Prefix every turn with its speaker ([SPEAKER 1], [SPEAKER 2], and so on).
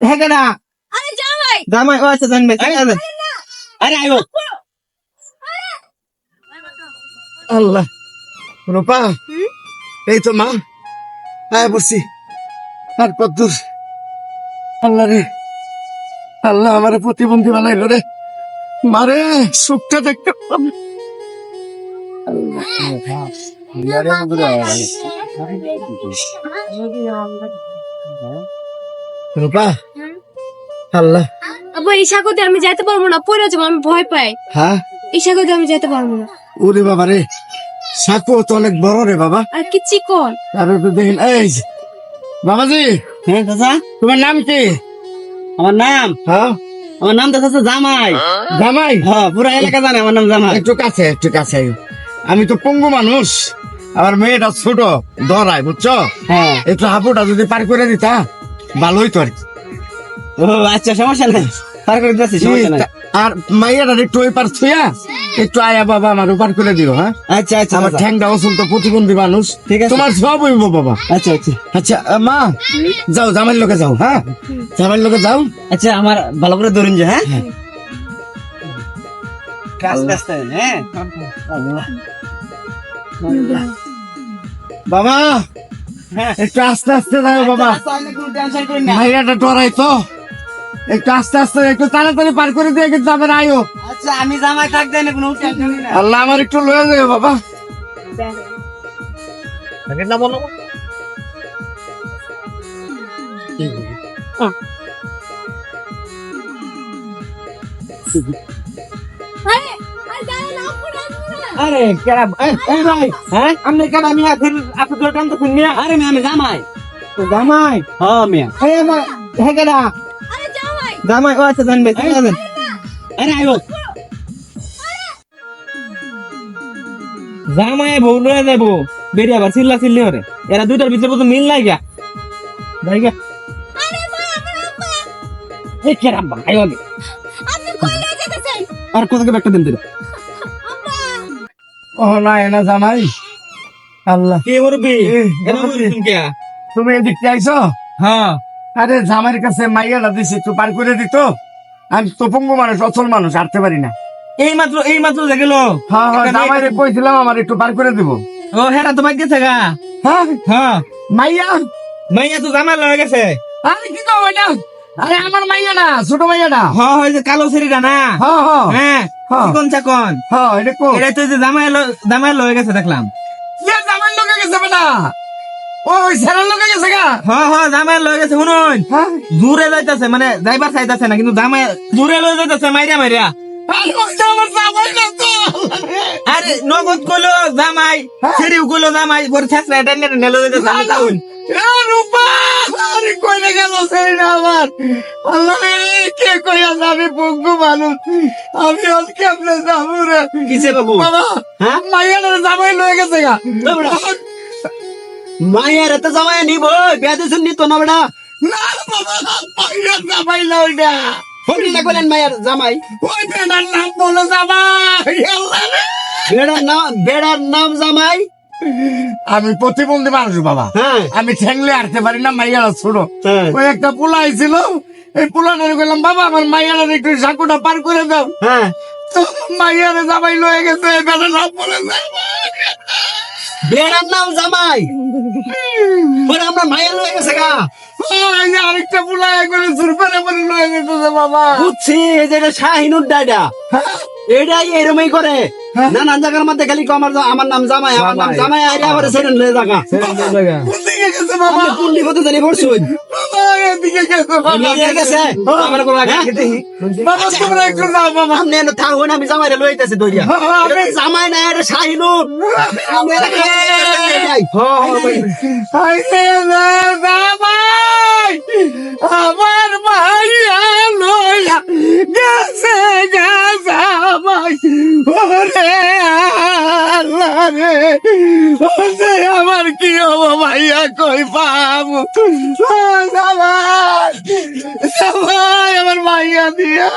[SPEAKER 1] হ্যাঁ
[SPEAKER 2] আরে জামাই।
[SPEAKER 1] জামাই ও আচ্ছা জানবে
[SPEAKER 3] আরে
[SPEAKER 4] আল্লাহ। রূপা এই তো মা আয় বসছি আর কদ্দুর আল্লাহ রে। আল্লাহ আমার প্রতিবন্ধী বানাইলো রে। মারে সুখটা দেখতে পাব। রূপা? আল্লাহ।
[SPEAKER 2] আবার এই সাগরে আমি যাইতে পারব না পড়ে যাব আমি ভয় পাই।
[SPEAKER 4] হ্যাঁ?
[SPEAKER 2] এই সাগরে আমি যাইতে পারব না।
[SPEAKER 4] ওরে বাবা রে সাকু তো অনেক বড় রে বাবা।
[SPEAKER 2] আর কি চিকন।
[SPEAKER 4] তারপরে তো দেখেন এই বাবাজি।
[SPEAKER 3] হ্যাঁ চাচা?
[SPEAKER 4] তোমার নাম কি?
[SPEAKER 3] আমার নাম?
[SPEAKER 4] হ্যাঁ?
[SPEAKER 3] আমার নাম তো চাচা জামাই।
[SPEAKER 4] জামাই?
[SPEAKER 3] হ্যাঁ পুরা এলাকা জানে আমার নাম জামাই।
[SPEAKER 4] একটু কাছে একটু কাছে। আমি তো পঙ্গু মানুষ আমার মেয়েটা ছোট ধরায় বুঝছ?
[SPEAKER 3] হ্যাঁ।
[SPEAKER 4] একটু হাপুটা যদি পার করে দিতা ভালোই তো আর কি।
[SPEAKER 3] ও আচ্ছা সমস্যা নাই। পার করে দিচ্ছি সমস্যা নাই।
[SPEAKER 4] আর মাইয়াটা একটু ওই পার থুয়া একটু আয়া বাবা আমার পার করে দিও হ্যাঁ?
[SPEAKER 3] আচ্ছা আচ্ছা
[SPEAKER 4] আমার
[SPEAKER 3] চাচা।
[SPEAKER 4] ঠ্যাংটা অসুল তো প্রতিবন্ধী মানুষ।
[SPEAKER 3] ঠিক আছে।
[SPEAKER 4] তোমার সব হইব বাবা।
[SPEAKER 3] আচ্ছা আচ্ছা।
[SPEAKER 4] আচ্ছা মা যাও লোকে যাও হ্যাঁ? লোকে যাও।
[SPEAKER 3] আচ্ছা আমার ভালো করে ধরুন যে হ্যাঁ? আস্তে হ্যাঁ?
[SPEAKER 4] বাবা
[SPEAKER 3] হ্যাঁ
[SPEAKER 4] একটু আস্তে আস্তে যাও বাবা।
[SPEAKER 3] আচ্ছা, করেন না।
[SPEAKER 4] মাইয়াটা ডরাই তো। একটু আস্তে আস্তে একটু তাড়াতাড়ি পার করে দিয়ে কিন্তু যাবেন আয়ো।
[SPEAKER 3] আচ্ছা আমি জামাই থাকতে না কোনো না।
[SPEAKER 4] আল্লাহ আমার একটু লয়ে যাবে বাবা।
[SPEAKER 2] আরে আরে
[SPEAKER 3] কেডা এই এই ভাই হ্যাঁ? আপনি কেডা মিয়া ফির আপনি তো টান তো মিয়া? আরে মিয়া আমি জামাই।
[SPEAKER 1] জামাই?
[SPEAKER 3] হ্যাঁ মিয়া।
[SPEAKER 1] হ্যাঁ মা হ্যাঁ কেডা?
[SPEAKER 2] আরে জামাই।
[SPEAKER 1] জামাই ও আচ্ছা জানবে
[SPEAKER 3] আরে আইবো জামাই বউ লয়ে যাব বেরিয়ে আবার চিল্লা চিল্লি হরে। এরা দুইটার ভিতরে তো মিল নাই গা। যাই গা।
[SPEAKER 2] আরে মা আমার আম্মা
[SPEAKER 3] এই আইও আগে
[SPEAKER 2] আপনি কই যেতেছেন?
[SPEAKER 3] আর কত কে একটা দিন দিলে
[SPEAKER 4] না এনা জামাই। আল্লাহ।
[SPEAKER 3] কে মুরব্বি?
[SPEAKER 4] তুমি? এদিকে আইছো?
[SPEAKER 3] হ্যাঁ।
[SPEAKER 4] আরে জামাইয়ের কাছে মাইয়াটা দিছি একটু পার করে দিত। আমি তো পঙ্গু মানুষ অচল মানুষ হাঁটতে পারি না।
[SPEAKER 3] এই মাত্র এই মাত্র গেল।
[SPEAKER 4] হ্যাঁ হ্যাঁ জামাইরে কইছিলাম আমার একটু পার করে দিব।
[SPEAKER 3] ও
[SPEAKER 4] হ্যাঁ?
[SPEAKER 3] হ্যাঁ।
[SPEAKER 4] মাইয়া?
[SPEAKER 3] মাইয়া তো জামাই লয়ে গেছে।
[SPEAKER 4] আরে কি কও এটা? আরে আমার মাইয়া না ছোট মাইয়াটা
[SPEAKER 3] হ্যাঁ ওই যে কালো সেরিটা না?
[SPEAKER 4] হ্যাঁ। হ্যাঁ।
[SPEAKER 3] হ্যাঁ।
[SPEAKER 4] হ্যাঁ।
[SPEAKER 3] চিকন
[SPEAKER 4] হ্যাঁ এটা
[SPEAKER 3] তো জামাই জামাই লয়ে গেছে দেখলাম।
[SPEAKER 4] ইয়ে জামাইয়ের লোকে গেছে বেটা ওই সেরার লোকে গেছে গা।
[SPEAKER 3] হ্যাঁ হ্যাঁ জামাই লয়ে গেছে শুনুন। দূরে যাইতাছে মানে যাইবার চাইতাছে না কিন্তু জামাই দূরে লয়ে যাইতাছে মাইরা মাইরা।
[SPEAKER 4] আরে জামাই
[SPEAKER 3] নগদ কইলো জামাই। সেরিও কইলো জামাই পরে ছেসরা এটা নিয়ে যাইতাছে আমি তাউন
[SPEAKER 4] রূপা! আরে কইলে গেল সেটা আমার আল্লাহ কে কই আছে আমি পঙ্গু মানুষ? আমি আজ কেমনে যাব রে?
[SPEAKER 3] কিসে বাবু? হ্যাঁ?
[SPEAKER 4] মাইয়াটা জামাই লয়ে গেছে গা।
[SPEAKER 3] মায়ের এত জামাই নিব বিয়া দিছুন নিত না বেটা?
[SPEAKER 4] না বাবা মাইয়া জামাই না। ওইটা
[SPEAKER 3] ফোন না করেন মায়ের জামাই?
[SPEAKER 4] ওই বেটার নাম বলো জামাই
[SPEAKER 3] বেড়ার নাম বেড়ার নাম জামাই?
[SPEAKER 4] আমি প্রতিবন্ধী মানুষ বাবা।
[SPEAKER 3] হ্যাঁ।
[SPEAKER 4] আমি ঠেংলে আনতে পারি না মাইয়ারা ছোট।
[SPEAKER 3] হ্যাঁ।
[SPEAKER 4] ওই একটা পোলা আইছিল এই পোলাটারে বললাম বাবা আমার মাইয়ারা একটু সাঁকুটা পার করে দাও।
[SPEAKER 3] হ্যাঁ।
[SPEAKER 4] তো মাইয়ারে জামাই লয়ে গেছে বেটা নাম বলে।
[SPEAKER 3] বেড়ার নাম জামাই। আমরা মায়ের লয়ে গেছে গা।
[SPEAKER 4] আরেকটা পোলা একবারে সুরপারে পরে লয়ে গেছে বাবা।
[SPEAKER 3] বুঝছি এই যে শাহিনুর ডাইডা এটাই এরমই করে। নানান জায়গার মধ্যে খালি আমার আমার নাম জামাই আমার নাম জামাই। আরে আবার সেরেন লয়ে জায়গা
[SPEAKER 4] কোন দিকে গেছে বাবা?
[SPEAKER 3] আপনি কোন দিকে জানি পড়ছুন
[SPEAKER 4] বাবা এদিকে গেছে বাবা।
[SPEAKER 3] নিয়ে গেছে? আমার
[SPEAKER 4] কি হব ভাইয়া কই পাবো? আমার মাইয়া দিয়া